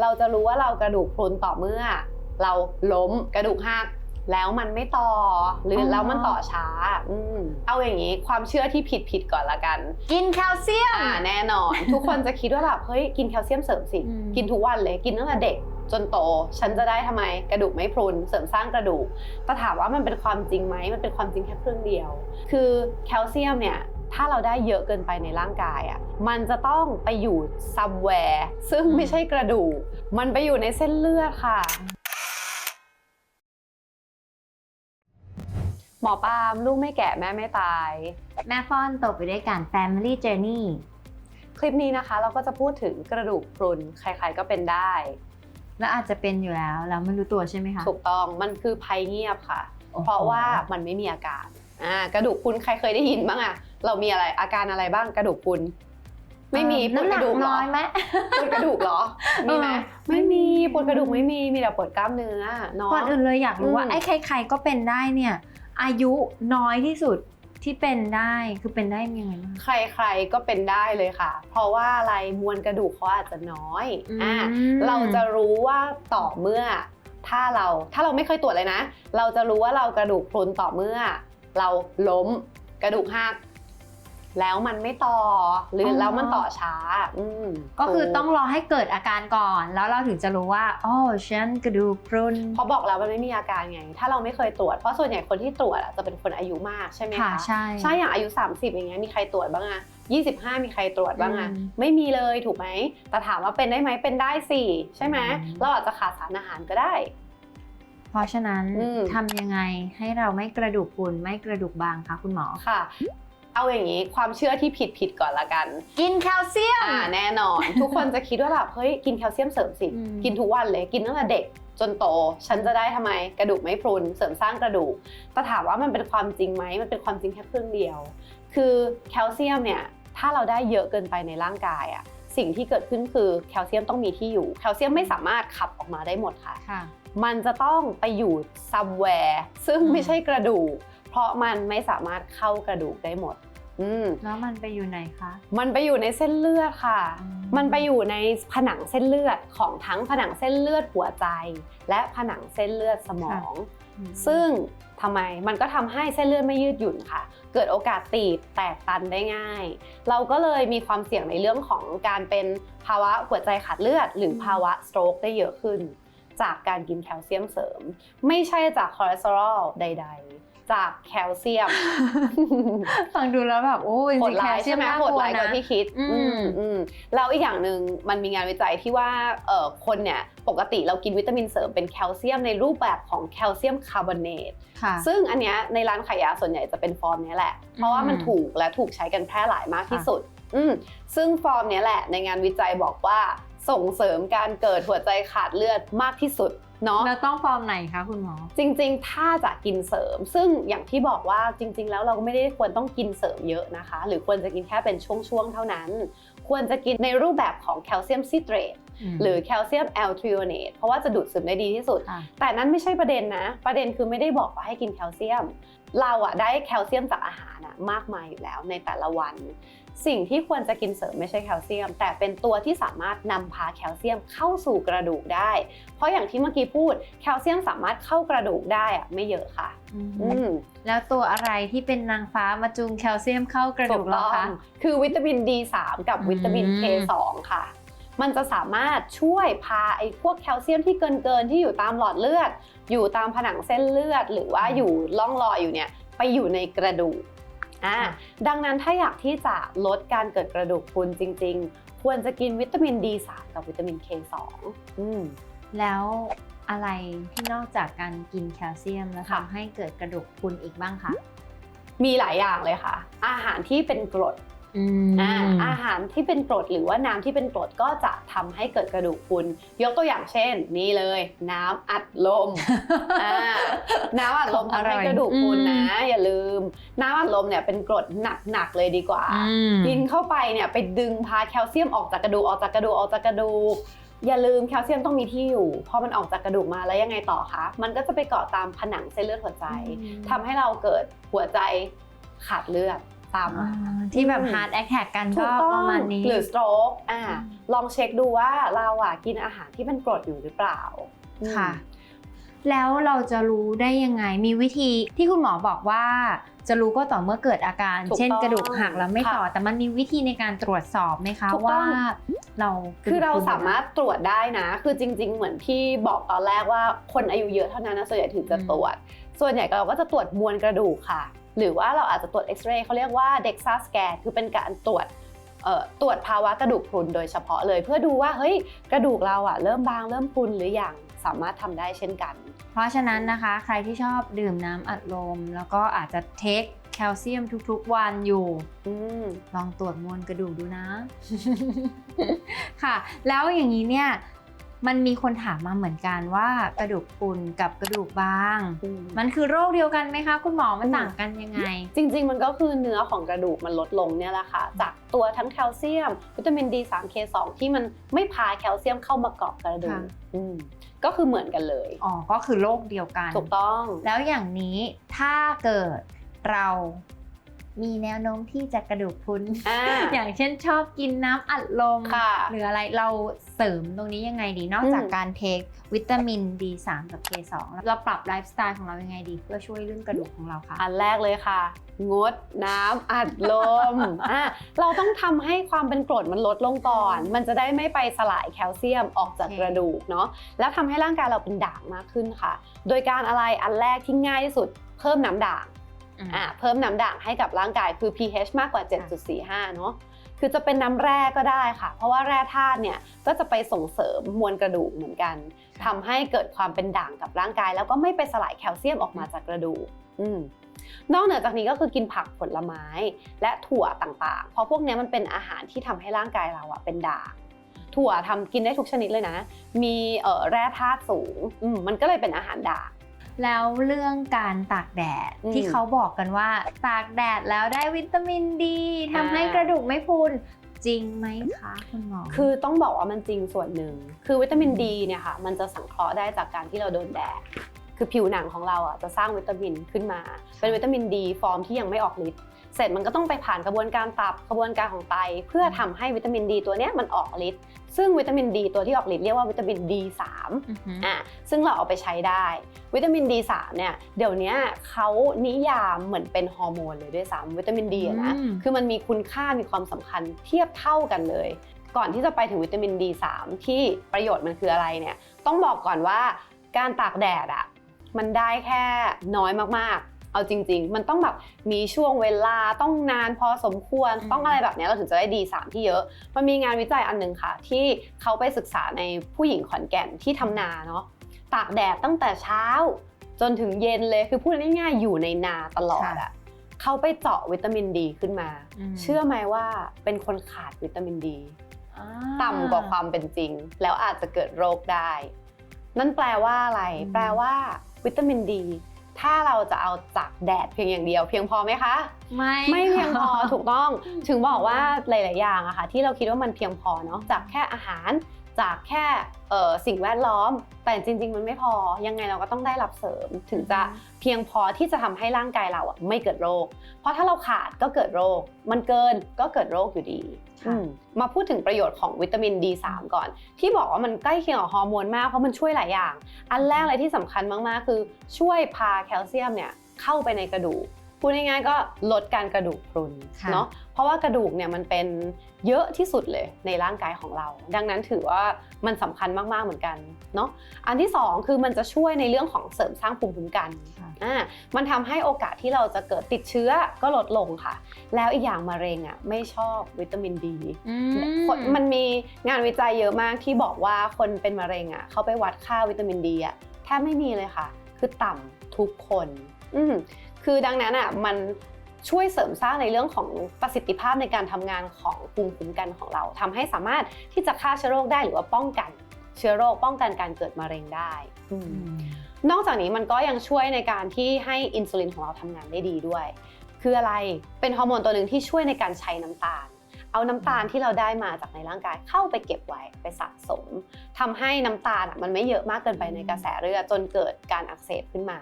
เราจะรู้ว่าเรากระดูกพรุนต่อเมื่อ เราล้มกระดูกหักแล้วมันไม่ต่อหรือออแล้วมันต่อช้าอืมเอาอย่างนี้ความเชื่อที่ผิดผิดๆก่อนละกัน กินแคลเซียมอ่าแน่นอน ทุกคนจะคิดว่าแบบเฮ้ยกินแคลเซียมเสริมสิอืมกินทุกวันเลยกินตั้งแต่เด็กจนโต ฉันจะได้ทำไมกระดูกไม่พรุนเสริมสร้างกระดูกแต่ถามว่ามันเป็นความจริงไหมมันเป็นความจริงแค่ครึ่งเดียว คือแคลเซียมเนี่ย ถ้าเราได้เยอะเกินไปในร่างกายอะมันจะต้องไปอยู่ซัมแวร์ซึ่งอืมไม่ใช่กระดูก มันไปอยู่ในเส้นเลือดค่ะ หมอปาล์มลูกไม่แก่แม่ไม่ตาย แม่ฟ้อนโตไปด้วยกัน Family Journey คลิปนี้นะคะเราก็จะพูดถึงกระดูกพรุนใครๆก็เป็นได้ แล้วอาจจะเป็นอยู่แล้วแล้วไม่รู้ตัวใช่ไหมคะ ถูกต้องมันคือภัยเงียบค่ะโอ้โหเพราะว่ามันไม่มีอาการอ่ากระดูกพรุนใครเคยได้ยินบ้างอะ เรามีอะไรอาการอะไรบ้างกระดูกพรุนไม่มีปวดน้ำหกนัระกดูกเหรน้ออยไหมปวดกระดูกเหรอมีไหมเออไม่มีปวดกระดูกไม่มีมีแต่ปวดกล้ามเนื้อเนาะก่อนอื่นเลยอยากรู้ว่าอืมไอ้ใคร ๆ ก็เป็นได้เนี่ย อายุน้อยที่สุดที่เป็นได้คือเป็นได้ยังไงบ้างใครๆก็เป็นได้เลยค่ะ เพราะว่าอะไรมวลกระดูกเขาอาจจะน้อยอ่ามเราจะรู้ว่าต่อเมื่อ ถ้าเราถ้าเราไม่เคยตรวจเลยนะ เราจะรู้ว่าเรากระดูกพรุนต่อเมื่อ เราล้มกระดูกหัก แล้วมันไม่ต่อหรือออ แล้วมันต่อช้าอืมก็คือต้องรอให้เกิดอาการก่อน แล้วเราถึงจะรู้ว่าอ๋อฉันกระดูกพรุน เพราะบอกแล้วมันไม่มีอาการไง ถ้าเราไม่เคยตรวจเพราะส่วนใหญ่คนที่ตรวจอะจะเป็นคนอายุมากใช่ไหมค่ะคะ ใช่ ใช่อย่างอายุ 30 อย่างเงี้ยมีใครตรวจบ้างอะ25 มีใครตรวจบ้างอะอืมไม่มีเลยถูกไหม แต่ถามว่าเป็นได้ไหมเป็นได้สิใช่ไหมอืม เราอาจจะขาดสารอาหารก็ได้ เพราะฉะนั้นอืม ทำยังไงให้เราไม่กระดูกพรุนไม่กระดูกบางคะคุณหมอ ค่ะ เอาอย่างนี้ความเชื่อที่ผิดผิดๆก่อนละกัน กินแคลเซียมอ่าแน่นอน ทุกคนจะคิดว่าแบบเฮ้ยกินแคลเซียมเสริมสิอืมกินทุกวันเลยกินตั้งแต่เด็กจนโต ฉันจะได้ทำไมกระดูกไม่พรุนเสริมสร้างกระดูกแต่ถามว่ามันเป็นความจริงไหมมันเป็นความจริงแค่ครึ่งเดียว คือแคลเซียมเนี่ยถ้าเราได้เยอะเกินไปในร่างกายอะสิ่งที่เกิดขึ้นคือแคลเซียมต้องมีที่อยู่ แคลเซียมไม่สามารถขับออกมาได้หมดค่ะค่ะมันจะต้องไปอยู่ซัมแวร์ซึ่งอืมไม่ใช่กระดูก เพราะมันไม่สามารถเข้ากระดูกได้หมด อืมแล้วมันไปอยู่ไหนคะ มันไปอยู่ในเส้นเลือดค่ะอืมมันไปอยู่ในผนังเส้นเลือดของทั้งผนังเส้นเลือดหัวใจ และผนังเส้นเลือดสมอง ซึ่งทำไมมันก็ทำให้เส้นเลือดไม่ยืดหยุ่นค่ะ เกิดโอกาสตีบแตกตันได้ง่าย เราก็เลยมีความเสี่ยงในเรื่องของการเป็นภาวะหัวใจขาดเลือด หรือภาวะสโตรกได้เยอะขึ้น จากการกินแคลเซียมเสริม ไม่ใช่จากคอเลสเตอรอลใด ๆ จากแคลเซียม ฟังดูแล้วแบบโอ้ยโหดร้ายใช่ไหมน่โหดกลัวร้ายกว่านะที่คิดอืมอืมอืมแล้วอีกอย่างหนึ่งมันมีงานวิจัยที่ว่าเอ่อคนเนี่ยปกติเรากินวิตามินเสริมเป็นแคลเซียมในรูปแบบของแคลเซียมคาร์บอเนตค่ะซึ่งอันเนี้ยในร้านขายยาส่วนใหญ่จะเป็นฟอร์มเนี้ยแหละ เพราะว่ามันอืมถูกและถูกใช้กันแพร่หลายมากที่ค่ะสุด อืมซึ่งฟอร์มเนี้ยแหละในงานวิจัยบอกว่าส่งเสริมการเกิดหัวใจขาดเลือดมากที่สุด เนาะแล้วต้องฟอร์มไหนคะคุณหมอ จริงๆ ถ้าจะกินเสริม ซึ่งอย่างที่บอกว่าจริง ๆ แล้วเราก็ไม่ได้ควรต้องกินเสริมเยอะนะคะ หรือควรจะกินแค่เป็นช่วงๆ เท่านั้น ควรจะกินในรูปแบบของแคลเซียมซิเตรตหรือแคลเซียมแอลทริโอเนตเพราะว่าจะดูดซึมได้ดีที่สุดค่ะแต่นั้นไม่ใช่ประเด็นนะ ประเด็นคือไม่ได้บอกว่าให้กินแคลเซียม เราอะได้แคลเซียมจากอาหารอะมากมายอยู่แล้วในแต่ละวัน สิ่งที่ควรจะกินเสริมไม่ใช่แคลเซียม แต่เป็นตัวที่สามารถนำพาแคลเซียมเข้าสู่กระดูกได้ เพราะอย่างที่เมื่อกี้พูดแคลเซียมสามารถเข้ากระดูกได้อะไม่เยอะค่ะอืมแล้วตัวอะไรที่เป็นนางฟ้ามาจูงแคลเซียมเข้ากระดูกเราคะคือวิตามิน D3 กับวิตามินอืม K2 ค่ะ มันจะสามารถช่วยพาไอ้พวกแคลเซียมที่เกินเกินๆที่อยู่ตามหลอดเลือด อยู่ตามผนังเส้นเลือด หรือว่าอยู่ล่องรอยอยู่เนี่ยไปอยู่ในกระดูก อ่าดังนั้นถ้าอยากที่จะลดการเกิดกระดูกพรุนจริง ๆ ควรจะกินวิตามิน D3 กับวิตามิน K2 อืมแล้วอะไรที่นอกจากการกินแคลเซียมแล้วค่ะทำให้เกิดกระดูกพรุนอีกบ้างคะมีหลายอย่างเลยค่ะ อาหารที่เป็นกรด อืมอ่าอาหารที่เป็นกรดหรือว่าน้ำที่เป็นกรดก็จะทำให้เกิดกระดูกพรุนยกตัวอย่างเช่น นี่เลย น้ำอัดลมอ่าน้ำอัดลมทำให้กระดูกพรุนนะ อย่าลืม น้ำอัดลมเนี่ยเป็นกรดหนักๆเลยดีกว่าอืมกินเข้าไปเนี่ยไปดึงพาแคลเซียมออกจากกระดูกออกจากกระดูกออกจากกระดูกอย่าลืมแคลเซียมต้องมีที่อยู่ พอมันออกจากกระดูกมาแล้วยังไงต่อคะ มันก็จะไปเกาะตามผนังเส้นเลือดหัวใจอืมทำให้เราเกิดหัวใจขาดเลือด ตามมาที่แบบอืมฮาร์ดแอคแท็กกันถูก็กต้องประมาณนี้ หรือ stroke อ่าอืมลองเช็คดูว่าเราอะกินอาหารที่เป็นกรดอยู่หรือเปล่าค่ะอืมแล้วเราจะรู้ได้ยังไง มีวิธีที่คุณหมอบอกว่า จะรู้ก็ต่อเมื่อเกิดอาการ ถูกต้องเช่นกระดูกหักแล้วไม่ต่อค่ะแต่มันมีวิธีในการตรวจสอบไหมคะถูกต้ว่าอง เราคือเราสามารถตรวจได้นะ คือจริง ๆ เหมือนที่บอกตอนแรกว่าคนอายุเยอะเท่านั้นนะส่วนใหญ่ถึงจะตรวจ ส่วนใหญ่เราก็จะตรวจมวลกระดูกค่ะ หรือว่าเราอาจจะตรวจเอ็กซเรย์เขาเรียกว่า DEXA scan คือเป็นการตรวจเอ่อตรวจภาวะกระดูกพรุนโดยเฉพาะเลย เพื่อดูว่าเฮ้ยกระดูกเราอะเริ่มบางเริ่มพรุนหรือยังสามารถทำได้เช่นกัน เพราะฉะนั้นนะคะ ใครที่ชอบดื่มน้ำอัดลม แล้วก็อาจจะเทคแคลเซียมทุกๆวันอยู่อืมลองตรวจมวลกระดูกดูนะ ค่ะ แล้วอย่างนี้เนี่ย มันมีคนถามมาเหมือนกันว่ากระดูกพรุนกับกระดูกบางมันคือโรคเดียวกันไหมคะคุณหมอมันอืมต่างกันยังไง จริงๆ มันก็คือเนื้อของกระดูกมันลดลงเนี่ยแหละค่ะ จากตัวทั้งแคลเซียม วิตามิน D3 K2 ที่มันไม่พาแคลเซียมเข้ามาเกาะกระดูกค่ะ อืมก็คือเหมือนกันเลย อ๋อก็คือโรคเดียวกัน ถูกต้อง แล้วอย่างนี้ถ้าเกิดเรามีแนวโน้มที่จะกระดูกพรุน อ่าอย่างเช่นชอบกินน้ำอัดลมค่ะ หรืออะไรเรา เสริมตรงนี้ยังไงดี นอกจากอืมการเทควิตามิน D3 กับ K2 แล้วเราปรับไลฟ์สไตล์ของเรายังไงดี เพื่อช่วยเรื่องกระดูกของเราคะอันแรกเลยค่ะ งดน้ำอัดลมอะเราต้องทำให้ความเป็นกรดมันลดลงก่อน มันจะได้ไม่ไปสลายแคลเซียมออกจากโอเคกระดูกเนาะแล้วทำให้ร่างกายเราเป็นด่างมากขึ้นค่ะ โดยการอะไรอันแรกที่ง่ายที่สุดเพิ่มน้ำด่างอืมอะเพิ่มน้ำด่างให้กับร่างกายคือ pH มากกว่า 7.45 เนาะ คือจะเป็นน้ำแร่ก็ได้ค่ะ เพราะว่าแร่ธาตุเนี่ยก็จะไปส่งเสริมมวลกระดูกเหมือนกันทำให้เกิดความเป็นด่างกับร่างกาย แล้วก็ไม่ไปสลายแคลเซียมออกมาจากกระดูกอืมนอกเหนือจากนี้ก็คือกินผักผลไม้ และถั่วต่างๆ เพราะพวกเนี้ยมันเป็นอาหารที่ทำให้ร่างกายเราอะเป็นด่างถั่วทำกินได้ทุกชนิดเลยนะ มีเอ่อแร่ธาตุสูงอืมมันก็เลยเป็นอาหารด่าง แล้วเรื่องการตากแดดอืมที่เขาบอกกันว่า ตากแดดแล้วได้วิตามินดีทำให้อ่า กระดูกไม่พรุนจริงไหมคะคุณหมอ คือต้องบอกว่ามันจริงส่วนหนึ่ง คือวิตามินดีเนี่ยค่ะ มันจะสังเคราะห์ได้จากการที่เราโดนแดด คือผิวหนังของเราอะจะสร้างวิตามินขึ้นมา เป็นวิตามินดีฟอร์มที่ยังไม่ออกฤทธิ์ เสร็จมันก็ต้องไปผ่านกระบวนการตับกระบวนการของไต เพื่อทำให้วิตามินดีตัวเนี้ยมันออกฤทธิ์ซึ่งวิตามินดีตัวที่ออกฤทธิ์เรียกว่าวิตามิน D3 อือหืออะซึ่งเราเอาไปใช้ได้ วิตามิน D3 เนี่ยเดี๋ยวเนี้ยเขานิยามเหมือนเป็นฮอร์โมนเลยด้วยซ้ำวิตามินดีอะนะอืมคือมันมีคุณค่ามีความสำคัญเทียบเท่ากันเลย ก่อนที่จะไปถึงวิตามิน D3 ที่ประโยชน์มันคืออะไรเนี่ยต้องบอกก่อนว่าการตากแดดอะมันได้แค่น้อยมากๆ เอาจริง ๆ มันต้องแบบมีช่วงเวลาต้องนานพอสมควรอืมต้องอะไรแบบเนี้ยเราถึงจะได้ D3 ที่เยอะ มันมีงานวิจัยอันหนึงค่ะ ที่เขาไปศึกษาในผู้หญิงขอนแก่นที่ทำนาเนาะตากแดดตั้งแต่เช้า จนถึงเย็นเลยคือพูดง่ายๆอยู่ในนาตลอดอะเขาไปเจาะวิตามินดีขึ้นมามเชื่อไหมว่าเป็นคนขาดวิตามินดีอ่าต่ำกว่าความเป็นจริง แล้วอาจจะเกิดโรคได้ นั่นแปลว่าอะไรอืมแปลว่า วิตามินดี ถ้าเราจะเอาจากแดดเพียงอย่างเดียว เพียงพอไหมคะ ไม่ไม่เพียงพอค่ะถูกต้อง ถึงบอกว่าหลาย ๆ อย่างอะค่ะที่เราคิดว่ามันเพียงพอเนาะจากแค่อาหาร จากแค่เอ่อสิ่งแวดล้อม แต่จริง ๆ มันไม่พอยังไงเราก็ต้องได้รับเสริม ถึงจะเพียงพอที่จะทำให้ร่างกายเราอะไม่เกิดโรค เพราะถ้าเราขาดก็เกิดโรค มันเกินก็เกิดโรคอยู่ดีค่ะอืมมาพูดถึงประโยชน์ของวิตามิน D3 ก่อน ที่บอกว่ามันใกล้เคียงกับฮอร์โมนมากเพราะมันช่วยหลายอย่าง อันแรกเลยที่สำคัญมากๆ คือช่วยพาแคลเซียมเนี่ยเข้าไปในกระดูกพูดง่ายๆก็ลดการกระดูกพรุนค่ะเนาะ เพราะว่ากระดูกเนี่ยมันเป็นเยอะที่สุดเลยในร่างกายของเรา ดังนั้นถือว่ามันสำคัญมากๆเหมือนกันเนาะอันที่สองคือมันจะช่วยในเรื่องของเสริมสร้างภูมิคุ้มกันค่ะอ่ามันทำให้โอกาสที่เราจะเกิดติดเชื้อก็ลดลงค่ะ แล้วอีกอย่างมะเร็งอะไม่ชอบวิตามินดีอืคนมันมีงานวิจัยเยอะมากที่บอกว่าคนเป็นมะเร็งอะเขาไปวัดค่าวิตามินดีอะแทบไม่มีเลยค่ะ คือต่ำทุกคนอืมคือดังนั้นอะมัน ช่วยเสริมสร้างในเรื่องของประสิทธิภาพในการทำงานของภูมิคุ้มกันของเราทำให้สามารถที่จะฆ่าเชื้อโรคได้หรือว่าป้องกันเชื้อโรคป้องกันการเกิดมะเร็งได้อืมอืมนอกจากนี้มันก็ยังช่วยในการที่ให้อินซูลินของเราทำงานได้ดีด้วย คืออะไรเป็นฮอร์โมนตัวหนึ่งที่ช่วยในการใช้น้ำตาล เอาน้ำตาลที่เราได้มาจากในร่างกายเข้าไปเก็บไว้ไปสะสมทำให้น้ำตาลอะมันไม่เยอะมากเกินไปในกระแสเลือดจนเกิดการอักเสบขึ้นมา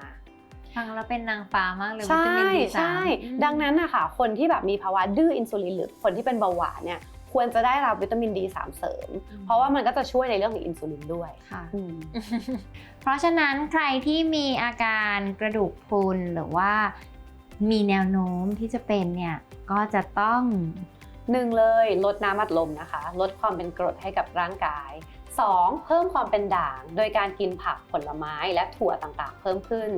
ฟังแล้วเป็นนางฟ้ามากเลยวิใช่ตามิน D3 ใช่ดังนั้นนะคะคนที่แบบมีภาวะดื้ออินซูลินหรือคนที่เป็นเบาหวานเนี่ยควรจะได้รับวิตามิน D3 เสริม เพราะว่ามันก็จะช่วยในเรื่องของอินซูลินด้วยค่ะอืมเพราะฉะนั้นใครที่มีอาการกระดูกพรุนหรือว่ามีแนวโน้มที่จะเป็นเนี่ยก็จะต้องหนึ่งเลยลดน้ำอัดลมนะคะ ลดความเป็นกรดให้กับร่างกาย 2. เพิ่มความเป็นด่าง โดยการกินผักผลไม้และถั่วต่างๆ เพิ่มขึ้น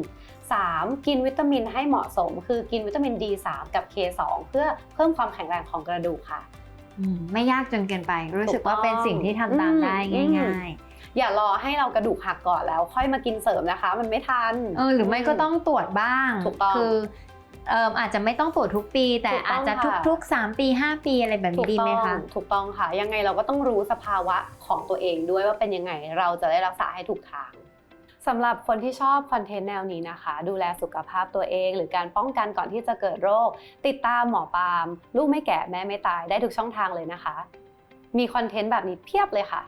3. กินวิตามินให้เหมาะสม คือกินวิตามิน D3 กับ K2 เพื่อเพิ่มความแข็งแรงของกระดูกค่ะอืมไม่ยากจนเกินไป รู้สึกว่าถูกต้องเป็นสิ่งที่ทำตามได้อืมง่ายอย่ารอให้เรากระดูกหักก่อนแล้วค่อยมากินเสริมนะคะ มันไม่ทันๆเออหรือไม่ก็ต้องตรวจบ้าง ถูกต้องคือ เอออาจจะไม่ต้องตรวจทุกปี แต่ถูกต้องอาจจะค่ะทุกๆ 3 ปี 5 ปีอะไรแบบถูนี้กดีต้ไหมองคะถูกต้องค่ะ ยังไงเราก็ต้องรู้สภาวะของตัวเองด้วยว่าเป็นยังไงเราจะได้รักษาให้ถูกทางสำหรับคนที่ชอบคอนเทนต์แนวนี้นะคะ ดูแลสุขภาพตัวเอง หรือการป้องกันก่อนที่จะเกิดโรค ติดตามหมอปาล์มลูกไม่แก่แม่ไม่ตายได้ทุกช่องทางเลยนะคะ มีคอนเทนต์แบบนี้เพียบเลยค่ะ